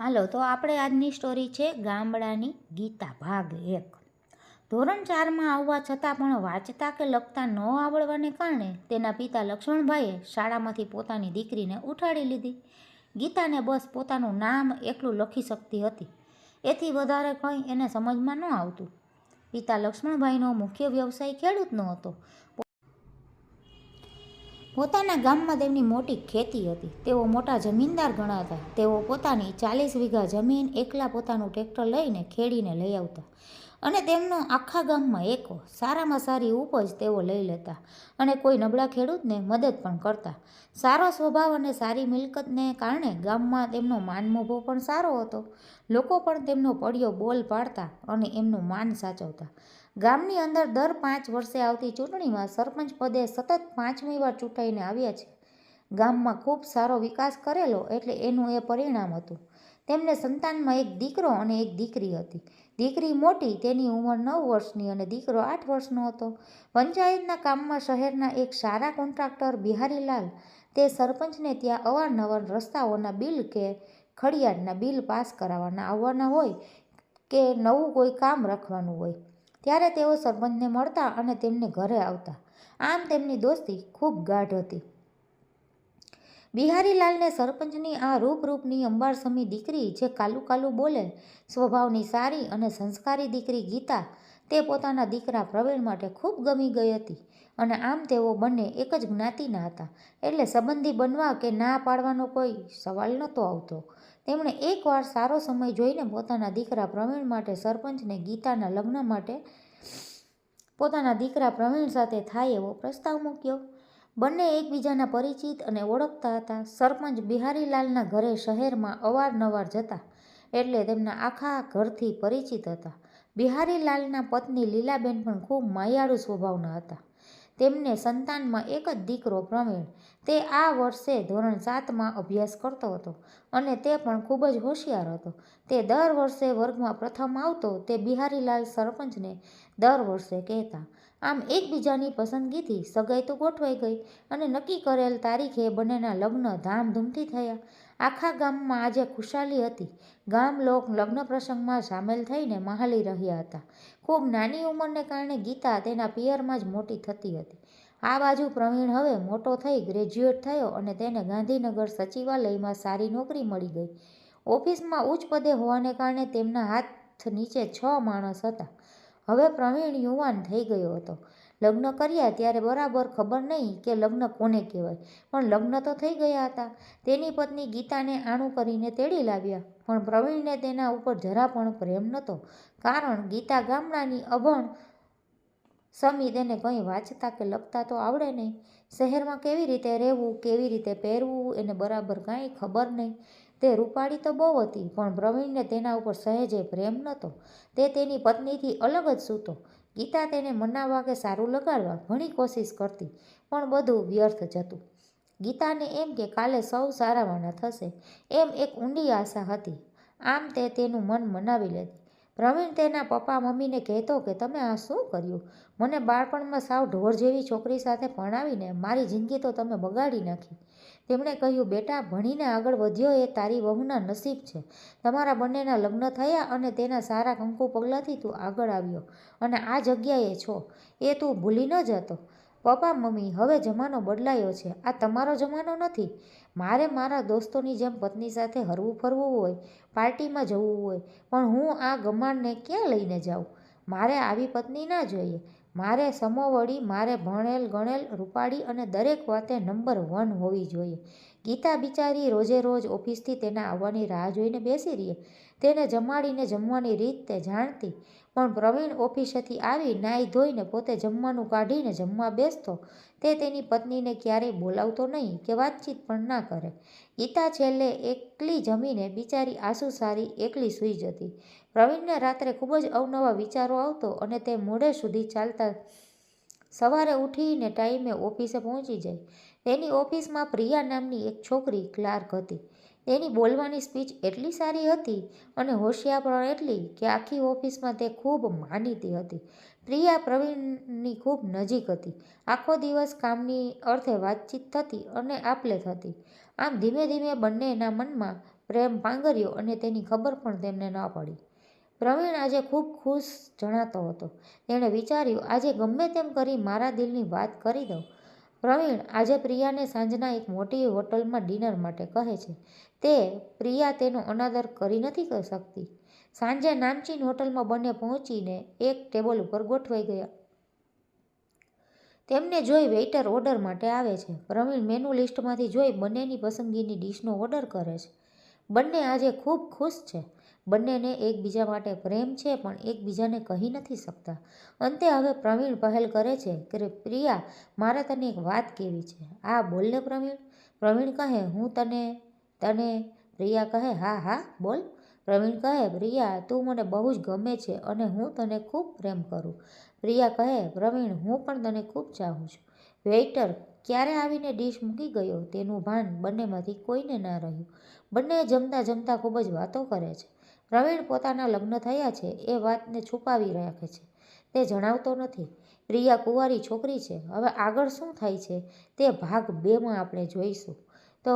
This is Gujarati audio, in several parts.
હાલો, તો આપણે આજની સ્ટોરી છે ગામડાની ગીતા ભાગ એક. ધોરણ ચારમાં આવવા છતાં પણ વાંચતા કે લખતા ન આવડવાને કારણે તેના પિતા લક્ષ્મણભાઈએ શાળામાંથી પોતાની દીકરીને ઉઠાડી લીધી. ગીતાને બસ પોતાનું નામ એકલું લખી શકતી હતી. એથી વધારે કંઈ એને સમજમાં ન આવતું. પિતા લક્ષ્મણભાઈનો મુખ્ય વ્યવસાય ખેડૂતનો હતો. પોતાના ગામમાં તેમની મોટી ખેતી હતી. તેઓ મોટા જમીનદાર ગણાતા. તેઓ પોતાની ચાલીસ વીઘા જમીન એકલા પોતાનું ટ્રેક્ટર લઈને ખેડીને લઈ આવતા. અને તેમનો આખા ગામમાં એકો, સારામાં સારી ઉપજ તેઓ લઈ લેતા અને કોઈ નબળા ખેડૂતને મદદ પણ કરતા. સારો સ્વભાવ અને સારી મિલકતને કારણે ગામમાં તેમનો માનમોભો પણ સારો હતો. લોકો પણ તેમનો પડ્યો બોલ પાડતા અને એમનું માન સાચવતા. ગામની અંદર દર પાંચ વર્ષે આવતી ચૂંટણીમાં સરપંચ પદે સતત પાંચમી વાર ચૂંટાઈને આવ્યા છે. ગામમાં ખૂબ સારો વિકાસ કરેલો એટલે એનું એ પરિણામ હતું. તેમને સંતાનમાં એક દીકરો અને એક દીકરી હતી. દીકરી મોટી, તેની ઉંમર નવ વર્ષની અને દીકરો આઠ વર્ષનો હતો. પંચાયતના કામમાં શહેરના એક સારા કોન્ટ્રાક્ટર બિહારીલાલ, તે સરપંચને ત્યાં અવારનવાર રસ્તાઓના બિલ કે ખડિયાળના બિલ પાસ કરાવવાના આવવાના હોય કે નવું કોઈ કામ રાખવાનું હોય. ત્યારે તેઓ સરપંચને મળતા અને તેમને ઘરે આવતા. આમ તેમની દોસ્તી ખૂબ ગાઢ હતી. બિહારીલાલને સરપંચની આ રૂપરૂપની અંબારસમી દીકરી જે કાલું કાલું બોલે, સ્વભાવની સારી અને સંસ્કારી દીકરી ગીતા, તે પોતાના દીકરા પ્રવીણ માટે ખૂબ ગમી ગઈ હતી અને આમ તેઓ બંને એક જ જ્ઞાતિના હતા. એટલે સંબંધી બનવા કે ના પાડવાનો કોઈ સવાલ નહોતો આવતો. તેમણે એકવાર સારો સમય જોઈને પોતાના દીકરા પ્રવીણ માટે સરપંચને ગીતાના લગ્ન માટે પોતાના દીકરા પ્રવીણ સાથે થાય એવો પ્રસ્તાવ મૂક્યો. બંને એકબીજાના પરિચિત અને ઓળખતા હતા. સરપંચ બિહારીલાલના ઘરે શહેરમાં અવારનવાર જતા એટલે તેમના આખા ઘરથી પરિચિત હતા. બિહારીલાલના પત્ની લીલાબેન પણ ખૂબ માયાળુ સ્વભાવના હતા. તેમને સંતાનમાં એક જ દીકરો પ્રવીણ, તે આ વર્ષે ધોરણ સાતમાં અભ્યાસ કરતો હતો અને તે પણ ખૂબ જ હોશિયાર હતો. તે દર વર્ષે વર્ગમાં પ્રથમ આવતો તે બિહારીલાલ સરપંચને દર વર્ષે કહેતા આમ એકબીજાની પસંદગીથી સગાઈ તો ગોઠવાઈ ગઈ અને નક્કી કરેલ તારીખે બંનેના લગ્ન ધામધૂમથી થયા. આખા ગામમાં આજે ખુશાલી હતી. ગામ લોક લગ્ન પ્રસંગમાં સામેલ થઈને મહાલી રહ્યા હતા. ખૂબ નાની ઉંમરને કારણે ગીતા તેના પિયરમાં જ મોટી થતી હતી. આ બાજુ પ્રવીણ હવે મોટો થઈ ગ્રેજ્યુએટ થયો અને તેને ગાંધીનગર સચિવાલયમાં સારી નોકરી મળી ગઈ. ઓફિસમાં ઉચ્ચ પદે હોવાને કારણે તેમના હાથ નીચે છ માણસ હતા. હવે પ્રવીણ યુવાન થઈ ગયો હતો. લગ્ન કર્યા ત્યારે બરાબર ખબર નહીં કે લગ્ન કોને કહેવાય, પણ લગ્ન તો થઈ ગયા હતા. તેની પત્ની ગીતાને આણું કરીને તેડી લાવ્યા, પણ પ્રવીણને તેના ઉપર જરા પણ પ્રેમ નહોતો, કારણ ગીતા ગામડાની અભણ સમી તેને કંઈ વાંચતા કે લખતા તો આવડે નહીં. શહેરમાં કેવી રીતે રહેવું, કેવી રીતે પહેરવું, એને બરાબર કાંઈ ખબર નહીં. તે રૂપાળી તો બહુ હતી, પણ પ્રવીણને તેના ઉપર સહેજે પ્રેમ નહોતો. તે તેની પત્નીથી અલગ જ સૂતો. ગીતા તેને મનાવવા કે સારું લગાડવા ઘણી કોશિશ કરતી, પણ બધું વ્યર્થ જતું. ગીતાને એમ કે કાલે સૌ સારાવાના થશે, એમ એક ઊંડી આશા હતી. આમ તે તેનું મન મનાવી લેતી. પ્રવીણ તેના પપ્પા મમ્મીને કહેતો કે, તમે આ શું કર્યું? મને બાળપણમાં સાવ ઢોર જેવી છોકરી સાથે ભણાવીને મારી જિંદગી તો તમે બગાડી નાખી. તેમણે કહ્યું, બેટા, ભણીને આગળ વધ્યો એ તારી વહુના નસીબ છે. તમારા બંનેના લગ્ન થયા અને તેના સારા કંકુ પગલાંથી તું આગળ આવ્યો. અને આ જગ્યાએ છો. એ તું ભૂલી ન જતો. પપ્પા, મમ્મી, હવે જમાનો બદલાયો છે. આ તમારો જમાનો નથી. મારે મારા દોસ્તોની જેમ પત્ની સાથે હરવું ફરવું હોય, પાર્ટીમાં જવું હોય, પણ હું આ ગમાણને ક્યાં લઈને જાઉં? મારે આવી પત્ની ના જોઈએ. મારે સમોવડી, મારે ભણેલ, ગણેલ, રૂપાળી અને દરેક વાતે નંબર વન હોવી જોઈએ. ગીતા બિચારી રોજે રોજ ઓફિસથી તેના આવવાની રાહ જોઈને બેસી રહે. તેને જમાડીને જમવાની રીત તે જાણતી, પણ પ્રવીણ ઓફિસેથી આવી નાહી ધોઈને પોતે જમવાનું કાઢીને જમવા બેસતો. તે તેની પત્નીને ક્યારેય બોલાવતો નહીં કે વાતચીત પણ ના કરે. ગીતા છેલ્લે એકલી જમીને બિચારી આંસુ સારી એકલી સૂઈ જતી. પ્રવીણને રાત્રે ખૂબ જ અવનવા વિચારો આવતો અને તે મોડે સુધી ચાલતા સવારે ઉઠીને ટાઈમે ઓફિસે પહોંચી જાય. તેની ઓફિસમાં પ્રિયા નામની એક છોકરી ક્લાર્ક હતી. તેની બોલવાની સ્પીચ એટલી સારી હતી અને હોશિયાર પણ એટલી કે આખી ઓફિસમાં તે ખૂબ માનીતી હતી. પ્રિયા પ્રવીણની ખૂબ નજીક હતી. આખો દિવસ કામની અર્થે વાતચીત થતી અને આપલે થતી. આમ ધીમે ધીમે બંનેના મનમાં પ્રેમ પાંગર્યો અને તેની ખબર પણ તેમને ન પડી. પ્રવીણ આજે ખૂબ ખુશ જણાતો હતો. તેણે વિચાર્યું, આજે ગમે તેમ કરી મારા દિલની વાત કરી દઉં. પ્રવીણ આજે પ્રિયાને સાંજના એક મોટી હોટલમાં ડિનર માટે કહે છે. તે પ્રિયા તેનો અનાદર કરી નથી શકતી. સાંજે નામચીન હોટલમાં બંને પહોંચીને એક ટેબલ ઉપર ગોઠવાઈ ગયા. તેમને જોઈ વેઇટર ઓર્ડર માટે આવે છે. પ્રવીણ મેનુ લિસ્ટમાંથી જોઈ બંનેની પસંદગીની ડિશનો ઓર્ડર કરે છે. બંને આજે ખૂબ ખુશ છે. બંનેને એકબીજા માટે પ્રેમ છે, પણ એકબીજાને કહી નથી શકતા. અંતે હવે પ્રવીણ પહેલ કરે છે કે, પ્રિયા, મારે તને એક વાત કહેવી છે. આ બોલને પ્રવીણ. પ્રવીણ કહે, હું તને તને, પ્રિયા કહે, હા હા, બોલ. પ્રવીણ કહે, પ્રિયા, તું મને બહુ જ ગમે છે અને હું તને ખૂબ પ્રેમ કરું. પ્રિયા કહે, પ્રવીણ, હું પણ તને ખૂબ ચાહું છું. વેઇટર ક્યારે આવીને ડીશ મૂકી ગયો તેનું ભાન બંનેમાંથી કોઈને ના રહ્યું. બંને જમતા જમતા ખૂબ જ વાતો કરે છે. પ્રવીણ પોતાના લગ્ન થયા છે એ વાતને છુપાવી રાખે છે. તે જણાવતો નથી. પ્રિયા કુંવારી છોકરી છે. હવે આગળ શું થાય છે તે ભાગ બેમાં આપણે જોઈશું. તો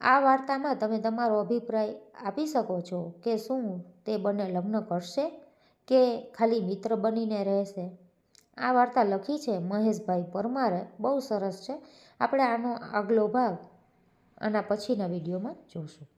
આ વાર્તામાં તમે તમારો અભિપ્રાય આપી શકો છો કે શું તે બંને લગ્ન કરશે કે ખાલી મિત્ર બનીને રહેશે? આ વાર્તા લખી છે મહેશભાઈ પરમારે. બહુ સરસ છે. આપણે આનો આગલો ભાગ આના પછીના વિડીયોમાં જોશું.